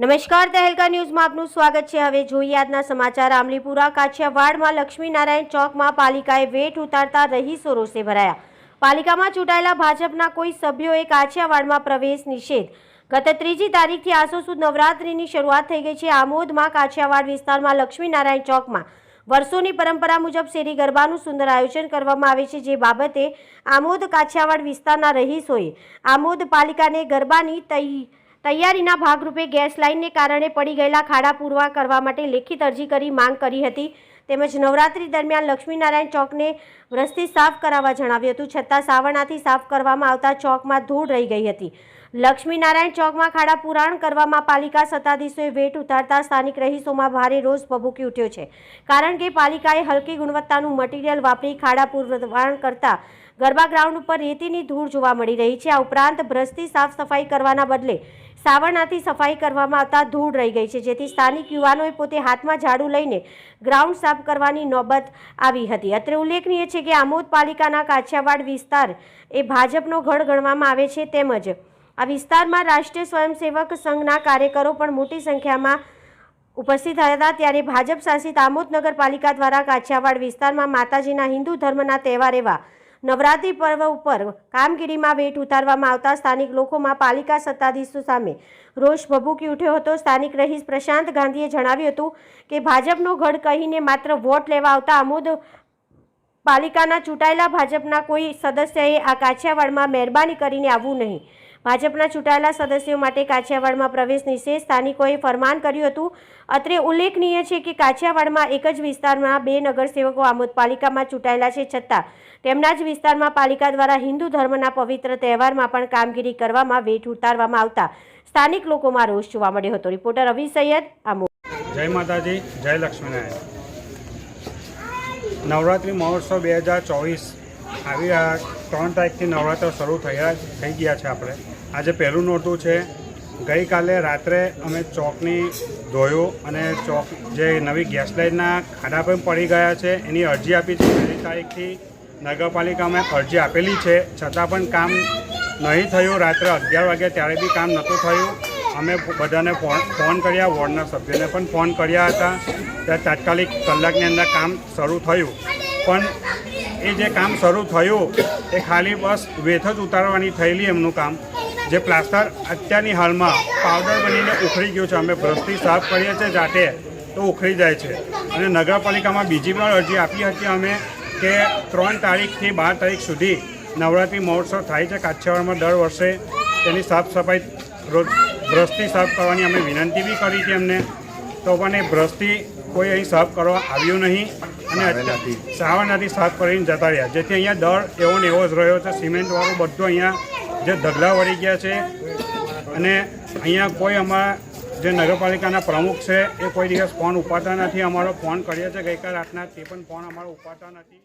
નમસ્કાર, તહેલકા ન્યૂઝમાં આપનું સ્વાગત છે. હવે જોઈએ આજના સમાચાર. આમલીપુરા કાછિયાવાડમાં લક્ષ્મીનારાયણ ચોકમાં પાલિકાએ વેઠ ઉતારતા રહીશો રોષે ભરાયા. પાલિકામાં ચૂંટાયેલા ભાજપના કોઈ સભ્યોએ કાછિયાવાડમાં પ્રવેશ નિષેધ. ગત ત્રીજી તારીખથી આસો સુદ નવરાત્રિની શરૂઆત થઈ ગઈ છે. આમોદમાં કાછિયાવાડ વિસ્તારમાં લક્ષ્મીનારાયણ ચોકમાં વર્ષોની પરંપરા મુજબ શેરી ગરબાનું સુંદર આયોજન કરવામાં આવે છે, જે બાબતે આમોદ કાછિયાવાડ વિસ્તારના રહીશોએ આમોદ પાલિકાને ગરબાની તૈ તૈયારીના ભાગરૂપે ગેસ લાઇનને કારણે પડી ગયેલા ખાડા પૂરવા કરવા માટે લેખિત અરજી કરી માંગ કરી હતી. તેમજ નવરાત્રી દરમિયાન લક્ષ્મીનારાયણ ચોકને વરસથી સાફ કરાવવા જણાવ્યું હતું. છતાં સાવરણાથી સાફ કરવામાં આવતા ચોકમાં ધૂળ રહી ગઈ હતી. લક્ષ્મીનારાયણ ચોકમાં ખાડા પુરાણ કરવામાં પાલિકા સત્તાધીશોએ વેટ ઉતારતા સ્થાનિક રહીશોમાં ભારે રોષ ભભૂકી ઉઠ્યો છે. કારણ કે પાલિકાએ હલકી ગુણવત્તાનું મટીરીયલ વાપરી ખાડા પુરવાણ કરતા ગરબા ગ્રાઉન્ડ ઉપર રેતીની ધૂળ જોવા મળી રહી છે. આ ઉપરાંત ભ્રષ્ટી સાફ સફાઈ કરવાના બદલે સાવરણાથી સફાઈ કરવામાં આવતા ધૂળ રહી ગઈ છે, જેથી સ્થાનિક યુવાનોએ પોતે હાથમાં ઝાડુ લઈને ગ્રાઉન્ડ સાફ કરવાની નોબત આવી હતી. અત્રે ઉલ્લેખનીય છે કે આમોદ પાલિકાના કાછિયાવાડ વિસ્તાર એ ભાજપનો ગઢ ગણવામાં આવે છે તેમજ આ વિસ્તારમાં રાષ્ટ્રીય સ્વયંસેવક સંઘના કાર્યકરો પણ મોટી સંખ્યામાં ઉપસ્થિત થયા હતા. ત્યારે ભાજપ શાસિત આમોદ નગરપાલિકા દ્વારા કાછિયાવાડ વિસ્તારમાં માતાજીના હિન્દુ ધર્મના તહેવાર એવા નવરાત્રિ પર્વ ઉપર કામગીરીમાં વેટ ઉતારવામાં આવતા સ્થાનિક લોકોમાં પાલિકા સત્તાધીશો સામે રોષ ભભૂકી ઉઠ્યો હતો. સ્થાનિક રહીશ પ્રશાંત ગાંધીએ જણાવ્યું હતું કે ભાજપનો ગઢ કહીને માત્ર વોટ લેવા આવતા આમોદ પાલિકાના ચૂંટાયેલા ભાજપના કોઈ સદસ્યએ આ કાછિયાવાડમાં મહેરબાની કરીને આવવું નહીં. ભાજપના ચૂંટાયેલા સદસ્યો માટે કાછિયાવાડમાં પ્રવેશ નિશે સ્થાનિકોએ ફરમાન કર્યું હતું. અત્રે ઉલ્લેખનીય છે કે કાછિયાવાડમાં એક જ વિસ્તારમાં બે નગરસેવકો આમોદ પાલિકામાં ચૂંટાયેલા છે છતાં તેમના જ વિસ્તારમાં પાલિકા દ્વારા હિન્દુ ધર્મના પવિત્ર તહેવારમાં પણ કામગીરી કરવામાં વેઠ ઉતારવામાં આવતા સ્થાનિક લોકોમાં રોષ જોવા મળ્યો હતો. રિપોર્ટર રવિ સૈયદ આમો જય માતાજી, જય લક્ષ્મીનારાયણ. નવરાત્રિ મહોત્સવ બે હજાર ચોવીસ આવી આ ત્રણ તારીખથી નવરાત્ર શરૂ થયા, થઈ ગયા છે આપણે. આજે પહેલું નોરતું છે. ગઈકાલે રાત્રે અમે ચોકની ધોયું અને ચોક જે નવી ગેસ લાઇનના ખાડા પણ પડી ગયા છે. એની અરજી આપી છે. પહેલી તારીખથી નગરપાલિકામાં અરજી આપેલી છે. છતાં પણ કામ નહીં થયું. રાત્રે અગિયાર વાગ્યા ત્યારે બી કામ નહોતું થયું. અમે બધાને ફોન ફોન કર્યા. વોર્ડના સભ્યોને પણ ફોન કર્યા હતા. ત્યારે તાત્કાલિક કલાકની અંદર કામ શરૂ થયું. પણ એ જે કામ શરૂ થયું, એ ખાલી બસ વેથ જ ઉતારવાની થયેલી એમનું કામ. જે પ્લાસ્ટર અત્યારની હાલમાં પાવડર બનીને ઉખડી ગયું છે. અમે બ્રશથી સાફ કરીએ છીએ જાતે તો ઉખડી જાય છે. અને નગરપાલિકામાં બીજી પણ અરજી આપી હતી અમે કે ત્રણ તારીખથી બાર તારીખ સુધી નવરાત્રિ મહોત્સવ થાય છે. કાછિયાવાડમાં દર વર્ષે તેની સાફ સફાઈ રોજ બ્રશથી સાફ કરવાની અમે વિનંતી બી કરી હતી એમને. તો પણ એ બ્રશથી કોઈ અહીં સાફ કરવા આવ્યું નહીં. અને સાવરનાથી સાત કરીને જતા રહ્યા. જેથી અહીંયા દર એવો ને એવો જ રહ્યો છે. સિમેન્ટવાળું બધું અહીંયા જે ધગલા વળી ગયા છે અને અહીંયા કોઈ અમારા જે નગરપાલિકાના પ્રમુખ છે એ કોઈ દિવસ ફોન ઉપાડતા નથી. અમારો ફોન કર્યો છે. ગઈકાલ રાતના તે પણ ફોન અમારો ઉપાડતા નથી.